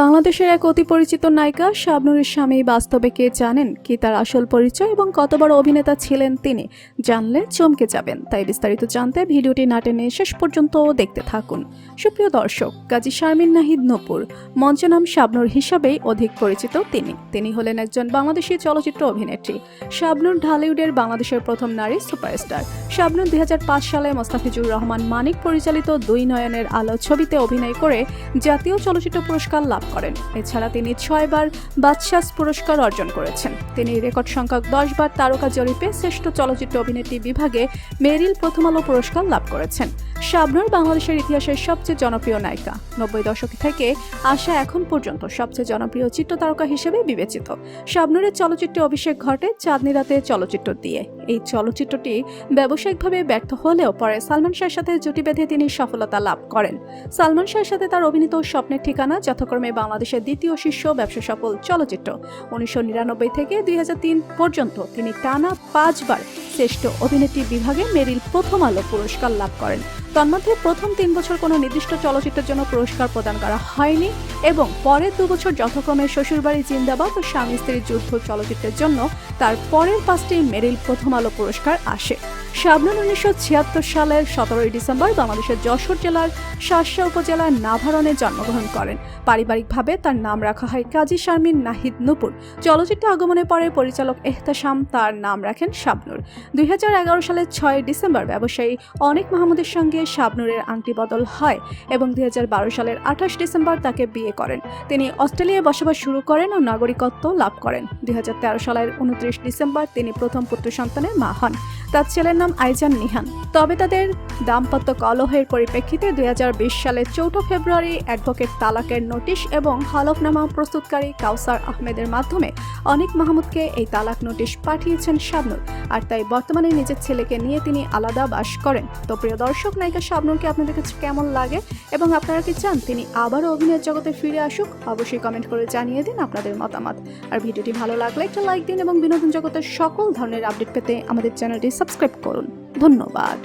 বাংলাদেশের এক অতি পরিচিত নায়িকা শাবনুরের স্বামী বাস্তবে কে জানেন? কি তার আসল পরিচয় এবং কত বড় অভিনেতা ছিলেন তিনি? জানলে চমকে যাবেন। তাই বিস্তারিত জানতে ভিডিওটি না টেনে শেষ পর্যন্ত দেখতে থাকুন। সুপ্রিয় দর্শক, কাজী শারমিন নাহিদ নপুর, মঞ্চ নাম শাবনুর হিসাবেই অধিক পরিচিত তিনি। তিনি হলেন একজন বাংলাদেশি চলচ্চিত্র অভিনেত্রী। শাবনুর ঢালিউডের বাংলাদেশের প্রথম নারী সুপারস্টার। শাবনুর দুই হাজার পাঁচ সালে মোস্তাফিজুর রহমান মানিক পরিচালিত দুই নয়নের আলো ছবিতে অভিনয় করে জাতীয় চলচ্চিত্র পুরস্কার লাভ করেন। এছাড়া তিনি ছয়বার বাদশাস পুরস্কার অর্জন করেছেন। তিনি রেকর্ড সংখ্যক দশবার তারকা জরিপে শ্রেষ্ঠ চলচ্চিত্র অভিনেত্রী বিভাগে মেরিল প্রথম আলো পুরস্কার লাভ করেছেন। শাবনুর বাংলাদেশের ইতিহাসের সবচেয়ে জনপ্রিয় নায়িকা। নব্বই দশক থেকে আসা এখন পর্যন্ত সবচেয়ে জনপ্রিয় চিত্র তারকা হিসেবে বিবেচিত। শাবনুরের চলচ্চিত্রে অভিষেক ঘটে চাঁদনি রাতে চলচ্চিত্র দিয়ে। এই চলচ্চিত্রটি ব্যবসায়িকভাবে ব্যর্থ হলেও পরে সালমান শাহের সাথে জুটি বেঁধে তিনি সফলতা লাভ করেন। সালমান শাহের সাথে তার অভিনীত স্বপ্নের ঠিকানা যথাক্রমে বাংলাদেশের দ্বিতীয় শীর্ষ ব্যবসা সফল চলচ্চিত্র। উনিশশো নিরানব্বই থেকে দুই হাজার তিন পর্যন্ত তিনি টানা পাঁচবার শ্রেষ্ঠ অভিনেত্রী বিভাগে মেরিল প্রথম আলো পুরস্কার লাভ করেন। তন্মধ্যে প্রথম তিন বছর কোনো নির্দিষ্ট চলচ্চিত্রের জন্য পুরস্কার প্রদান করা হয়নি এবং পরের দু বছর যথাক্রমে শ্বশুরবাড়ি জিন্দাবাদ ও স্বামী স্ত্রীর যুদ্ধ চলচ্চিত্রের জন্য তার পরের পাঁচটি মেরিল প্রথম আলো পুরস্কার আসে। শাবনুর উনিশশো সালের সতেরোই ডিসেম্বর বাংলাদেশের যশোর জেলার শাসা উপজেলার নাভারণে জন্মগ্রহণ করেন। পারিবারিকভাবে তার নাম রাখা হয় কাজী শারমিন নাহিদ নুপুর। চলচ্চিত্র আগমনের পরে পরিচালক এহতাসাম তার নাম রাখেন শাবনুর। দুই হাজার এগারো সালের ছয় ডিসেম্বর ব্যবসায়ী অনেক মাহমুদের সঙ্গে শাবনুরের আংটি বদল হয় এবং দুই হাজার বারো সালের আঠাশ ডিসেম্বর তাকে বিয়ে করেন। তিনি অস্ট্রেলিয়ায় বসবাস শুরু করেন ও নাগরিকত্ব লাভ করেন। দুই হাজার তেরো সালের উনত্রিশ ডিসেম্বর তিনি প্রথম পুত্র সন্তানের মা হন। তার ছেলের নাম আইজান নিহান। তবে তাদের দাম্পত্য কলহের পরিপ্রেক্ষিতে দুই হাজার বিশ সালে চৌঠা ফেব্রুয়ারি অ্যাডভোকেট তালাকের নোটিশ এবং হলফনামা প্রস্তুতকারী কাউসার আহমেদের মাধ্যমে অনেক মাহমুদকে এই তালাক নোটিশ পাঠিয়েছেন শাবনুর। আর তাই বর্তমানে নিজের ছেলেকে নিয়ে তিনি আলাদা বাস করেন। তো প্রিয় দর্শক, নায়িকা শাবনুরকে আপনাদের কাছে কেমন লাগে এবং আপনারা কি চান তিনি আবারও অভিনয়ের জগতে ফিরে আসুক? অবশ্যই কমেন্ট করে জানিয়ে দিন আপনাদের মতামত। আর ভিডিওটি ভালো লাগলে একটা লাইক দিন এবং বিনোদন জগতের সকল ধরনের আপডেট পেতে আমাদের চ্যানেলটি সাবস্ক্রাইব করুন। ধন্যবাদ।